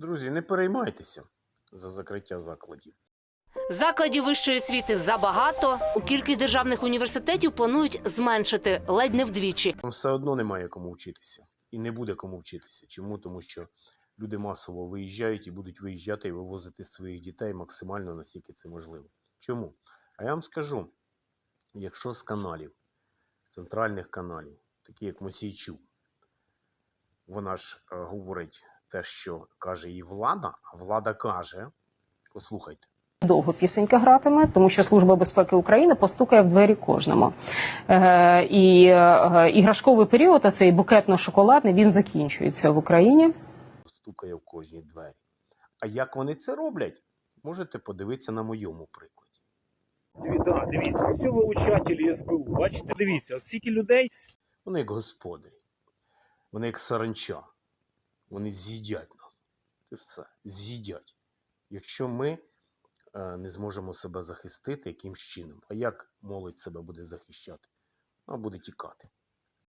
Друзі, не переймайтеся за закриття закладів. Закладів вищої освіти забагато. У кількість державних університетів планують зменшити ледь не вдвічі. Там все одно немає кому вчитися. І не буде кому вчитися. Чому? Тому що люди масово виїжджають і будуть виїжджати і вивозити своїх дітей максимально наскільки це можливо. Чому? А я вам скажу: якщо з каналів, центральних каналів, такі як Мосійчук, вона ж е, говорить те, що каже їй влада, а влада каже: послухайте. Довго пісенька гратиме, тому що Служба безпеки України постукає в двері кожному. Е, і е, іграшковий період, а цей букетно-шоколадний, він закінчується в Україні. стукає в кожні двері. А як вони це роблять, можете подивитися на моєму прикладі. Диві- да, дивіться, ось ви учателі СБУ. Бачите, дивіться, от стільки людей. Вони як господарі, вони як саранча, вони з'їдять нас. Це все, з'їдять. Якщо ми е, не зможемо себе захистити якимсь чином, а як молодь себе буде захищати? Вона буде тікати.